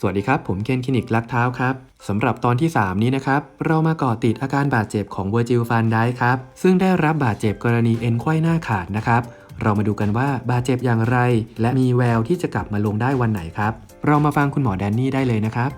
สวัสดีครับ ผมเคนคลินิกลักเท้าครับสำหรับตอนที่ 3 นี้นะครับ เรามาก่อติดอาการบาดเจ็บของเวอร์จิลฟันได้ครับ ซึ่งได้รับบาดเจ็บกรณีเอ็นไขว้หน้าขาดนะครับ เรามาดูกันว่าบาดเจ็บอย่างไร และมีแววที่จะกลับมาลงได้วันไหนครับ เรามาฟังคุณหมอแดนนี่ได้เลยนะครับ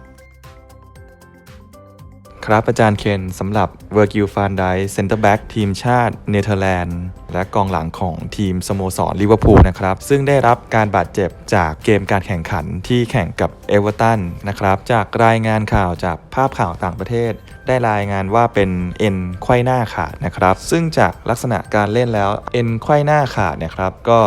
ครับอาจารย์เคนสำหรับเวอร์กิลฟานไดเซนเตอร์แบ็กทีมชาติเนเธอร์แลนด์ และกองหลังของทีมสโมสรลิเวอร์พูลนะครับ ซึ่งได้รับการบาดเจ็บจากเกมการแข่งขันที่แข่งกับเอเวอร์ตันนะครับ จากรายงานข่าวจากภาพข่าวต่างประเทศ ได้รายงานว่าเป็นเอ็นไขว้หน้าขาดนะครับ ซึ่งจากลักษณะการเล่นแล้วเอ็นไขว้หน้าขาดเนะครับก็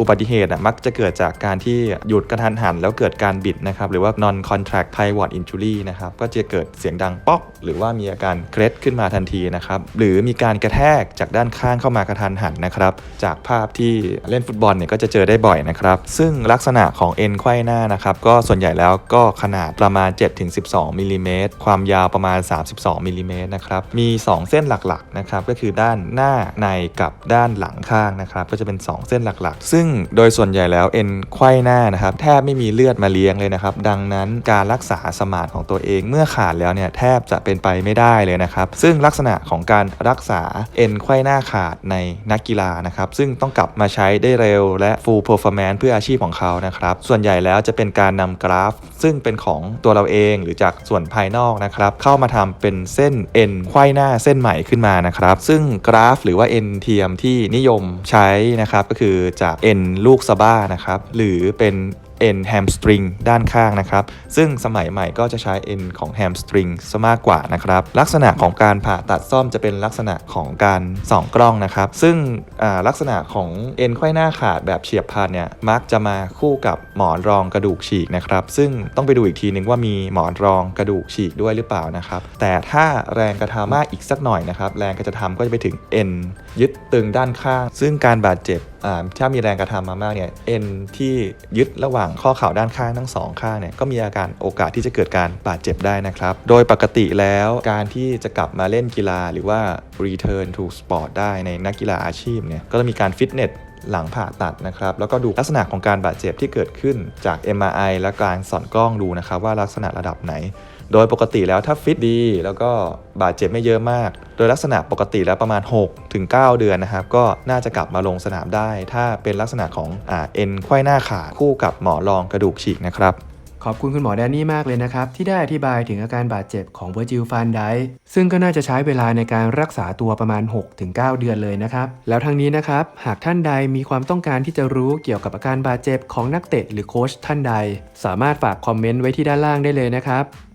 อุบัติเหตุอะมักจะเกิดจากการที่หยุดกระทันหัน แล้วเกิดการบิดนะครับหรือว่า non contract pivot injury นะครับก็จะเกิดเสียงดังป๊อกหรือว่ามีอาการเคล็ดขึ้นมาทันทีนะครับหรือมีการกระแทกจากด้านข้างเข้ามากระทันหันนะครับจากภาพที่เล่นฟุตบอลเนี่ยก็จะเจอได้บ่อยนะครับซึ่งลักษณะของเอ็นไขว้หน้านะครับก็ส่วนใหญ่แล้วก็ขนาดประมาณ 7-12มิลลิเมตรความยาวประมาณ 32มิลลิเมตรนะครับมี 2 เส้นหลักๆนะครับก็คือด้านหน้าในกับด้านหลังข้างนะครับก็จะเป็น 2 เส้นหลักๆ ซึ่งโดยส่วนใหญ่แล้วเอ็นไขว้หน้านะครับแทบไม่มีเลือดมาเลี้ยงเลยนะครับ ดังนั้นการรักษาสมานของตัวเองเมื่อขาดแล้วเนี่ยแทบจะเป็นไปไม่ได้เลยนะครับ ซึ่งลักษณะของการรักษาเอ็นไขว้หน้าขาดในนักกีฬานะครับ ซึ่งต้องกลับมาใช้ได้เร็วและ full performance เพื่ออาชีพของเขานะครับ ส่วนใหญ่แล้วจะเป็นการนำกราฟ ซึ่งเป็นของตัวเราเองหรือจากส่วนภายนอกนะครับ เข้ามาทำเป็นเส้นเอ็นไขว้หน้าเส้นใหม่ขึ้นมานะครับ ซึ่งกราฟ หรือว่าเอ็นเทียมที่นิยมใช้นะครับก็คือจากเอ็นลูกสะบ้านะครับหรือเป็นเอ็นแฮมสตริงด้านข้างนะครับ ซึ่งสมัยใหม่ก็จะใช้เอ็นของแฮมสตริงซะมากกว่านะครับ ลักษณะของการผ่าตัดซ่อมจะเป็นลักษณะของการส่องกล้องนะครับ ซึ่งลักษณะของเอ็นไขว้หน้าขาดแบบเฉียบพลันเนี่ยมักจะมาคู่กับหมอนรองกระดูกฉีกนะครับ ซึ่งต้องไปดูอีกทีนึงว่ามีหมอนรองกระดูกฉีกด้วยหรือเปล่านะครับ แต่ถ้าแรงกระทำมากอีกสักหน่อยนะครับ แรงกระทำก็จะไปถึงเอ็นยึดตึงด้านข้าง ซึ่งการบาดเจ็บ ถ้ามีแรงกระทำมามากเนี่ยเอ็นที่ยึดระหว่างข้อเข่าด้านข้างทั้งสองข้างเนี่ยก็มีอาการโอกาสที่จะเกิดการบาดเจ็บได้นะครับ โดยปกติแล้วการที่จะกลับมาเล่นกีฬาหรือว่า return to sport ได้ในนักกีฬาอาชีพเนี่ยก็จะมีการฟิตเนสหลังผ่าตัดนะครับ แล้วก็ดูลักษณะของการบาดเจ็บที่เกิดขึ้นจาก MRI และการสองกล้องดูนะครับว่าลักษณะระดับไหน โดยปกติแล้วถ้าฟิตดี แล้วก็บาดเจ็บไม่เยอะมาก โดยลักษณะปกติแล้วประมาณ 6 ถึง 9 เดือนนะครับ ก็น่าจะกลับมาลงสนามได้ ถ้าเป็นลักษณะของอเอ็นไขว้หน้าขาคู่กับหมอรองกระดูกฉีกนะครับขอบคุณคุณหมอแดนนี่มากเลยนะครับ ที่ได้อธิบายถึงอาการบาดเจ็บของเวอร์จิลฟันไดซึ่งก็น่าจะใช้เวลาในการรักษาตัวประมาณ 6-9 เดือนเลยนะครับ แล้วทางนี้นะครับ หากท่านใดมีความต้องการที่จะรู้เกี่ยวกับอาการบาดเจ็บของนักเตะหรือโค้ชท่านใด สามารถฝากคอมเมนต์ไว้ที่ด้านล่างได้เลยนะครับ